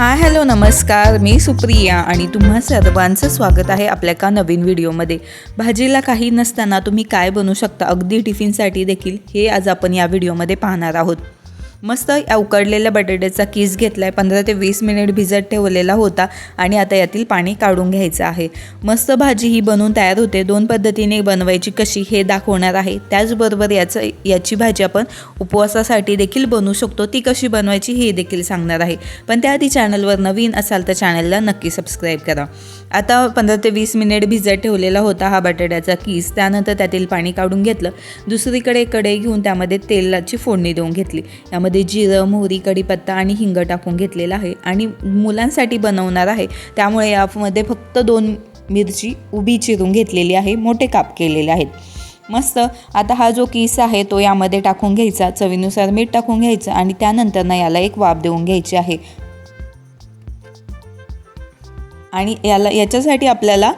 Hi hello नमस्कार. मी सुप्रिया आणि तुम्हा सर्वांचं स्वागत आहे आपल्या का नवीन व्हिडिओमध्ये. भाजीला काही नसताना तुम्ही काय बनवू शकता अगदी टिफिनसाठी देखील हे आज आपण या व्हिडिओमध्ये पाहणार आहोत. मस्त या उकडलेल्या बटाट्याचा किस घेतला आहे पंधरा ते वीस मिनिट भिजत ठेवलेला होता आणि आता यातील पाणी काढून घ्यायचं आहे. मस्त भाजी ही बनवून तयार होते. दोन पद्धतीने बनवायची कशी हे दाखवणार आहे. त्याचबरोबर याचं याची भाजी आपण उपवासासाठी देखील बनवू शकतो. ती कशी बनवायची हे देखील सांगणार आहे. पण त्याआधी चॅनलवर नवीन असाल तर चॅनलला नक्की सबस्क्राईब करा. आता पंधरा ते वीस मिनिट भिजत ठेवलेला होता हा बटाट्याचा किस. त्यानंतर त्यातील पाणी काढून घेतलं. दुसरीकडे कढई घेऊन त्यामध्ये तेलाची फोडणी देऊन घेतली. यामध्ये जिरं मोहरी कढीपत्ता आणि हिंग टाकून घेतलेला आहे आणि मुलांसाठी बनवणार आहे. त्यामुळे यामध्ये फक्त दोन मिरची उभी चिरून घेतलेली आहे मोठे काप केलेले आहेत. मस्त. आता हा जो किस आहे तो यामध्ये टाकून घ्यायचा चवीनुसार मीठ टाकून घ्यायचं आणि त्यानंतर ना याला एक वाफ देऊन घ्यायची आहे. आणि याला याच्यासाठी आपल्याला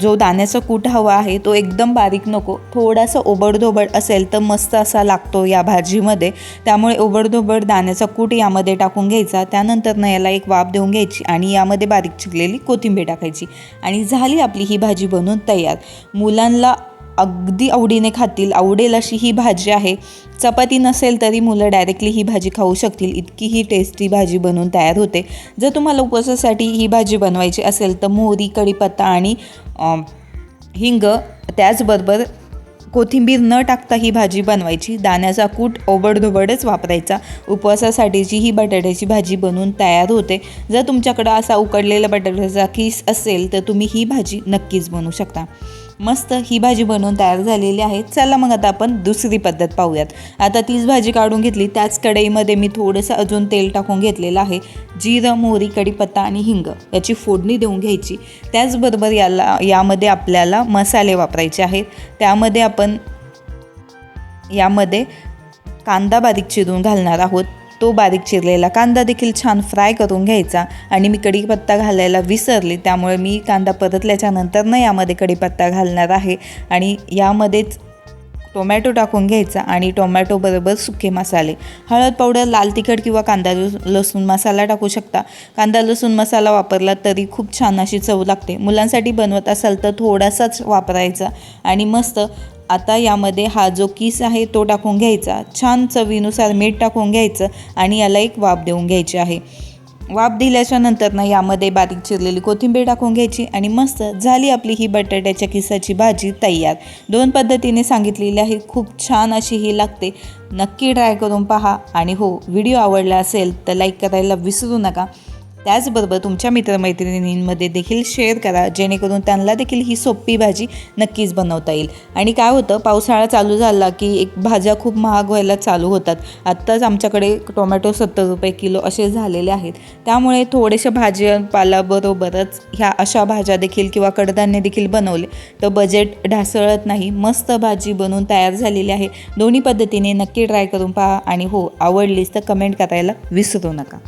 जो दाण्याचा कूट हवा आहे तो एकदम बारीक नको. थोडासा ओबडधोबड असेल तर मस्त असा लागतो या भाजीमध्ये. त्यामुळे ओबडधोबड दाण्याचा कूट यामध्ये टाकून घ्यायचा. त्यानंतर ना याला एक वाफ देऊन घ्यायची आणि यामध्ये बारीक चिरलेली कोथिंबीर टाकायची. आणि झाली आपली ही भाजी बनवून तयार. मुलांना अगदी आवडीने खातील आवडेल अशी ही भाजी आहे. चपाती नसेल तरी मुलं डायरेक्टली ही भाजी खाऊ शकतील. इतकी ही टेस्टी भाजी बनवून तयार होते. जर तुम्हाला उपवासासाठी ही भाजी बनवायची असेल तर मोहरी कढीपत्ता आणि हिंग त्याचबरोबर कोथिंबीर न टाकता ही भाजी बनवायची. दाण्याचा कूट ओबडधोबडच वापरायचा. उपवासासाठीची ही बटाट्याची भाजी बनवून तयार होते. जर तुमच्याकडं असा उकडलेला बटाट्याचा किस असेल तर तुम्ही ही भाजी नक्कीच बनवू शकता. मस्त ही भाजी बनवून तयार झालेली आहे. चला मग आता आपण दुसरी पद्धत पाहूयात. आता तीच भाजी काढून घेतली. त्याच कढईमध्ये मी थोडंसं अजून तेल टाकून घेतलेलं आहे. जिरं मोहरी कढीपत्ता आणि हिंग याची फोडणी देऊन घ्यायची. त्याचबरोबर याला यामध्ये आपल्याला मसाले वापरायचे आहेत. त्यामध्ये आपण यामध्ये कांदा बारीक चिरून घालणार आहोत. तो बारीक चिरलेला कांदा देखील छान फ्राय करून घ्यायचा. आणि मी कढीपत्ता घालायला विसरले त्यामुळे मी कांदा परतल्याच्यानंतर न यामध्ये कढीपत्ता घालणार आहे. आणि यामध्येच टोमॅटो टाकून घ्यायचा आणि टोमॅटोबरोबर सुके मसाले. हळद पावडर लाल तिखट किंवा कांदा लसूण मसाला टाकू शकता. कांदा लसूण मसाला वापरला तरी खूप छान अशी चव लागते. मुलांसाठी बनवत असाल तर थोडासाच वापरायचा. आणि मस्त आता यामध्ये हा जो किस आहे तो टाकून घ्यायचा. छान चवीनुसार मीठ टाकून घ्यायचं आणि याला एक वाफ देऊन घ्यायची आहे. वाफ दिल्याच्या नंतर ना यामध्ये बारीक चिरलेली कोथिंबीर टाकून घ्यायची आणि मस्त झाली आपली ही बटाट्याच्या किसाची भाजी तयार. दोन पद्धतीने सांगितलेली आहे. खूप छान अशी ही लागते. नक्की ट्राय करून पहा. आणि हो व्हिडिओ आवडला असेल तर लाईक करायला विसरू नका. त्याचबरोबर तुमच्या मित्रमैत्रिणींमध्ये देखील शेअर करा जेणेकरून त्यांना देखील ही सोपी भाजी नक्कीच बनवता येईल. आणि काय होतं पावसाळा चालू झाला की एक भाज्या खूप महाग व्हायला चालू होतात. आत्ताच आमच्याकडे टोमॅटो सत्तर रुपये किलो असे झालेले आहेत. त्यामुळे थोडेशा भाज्यापाल्याबरोबरच ह्या अशा भाज्या देखील किंवा कडधान्य देखील बनवले. तर बजेट ढासळत नाही मस्त भाजी बनवून तयार झालेली आहे. दोन्ही पद्धतीने नक्की ट्राय करून पहा आणि हो आवडलीच तर कमेंट करायला विसरू नका.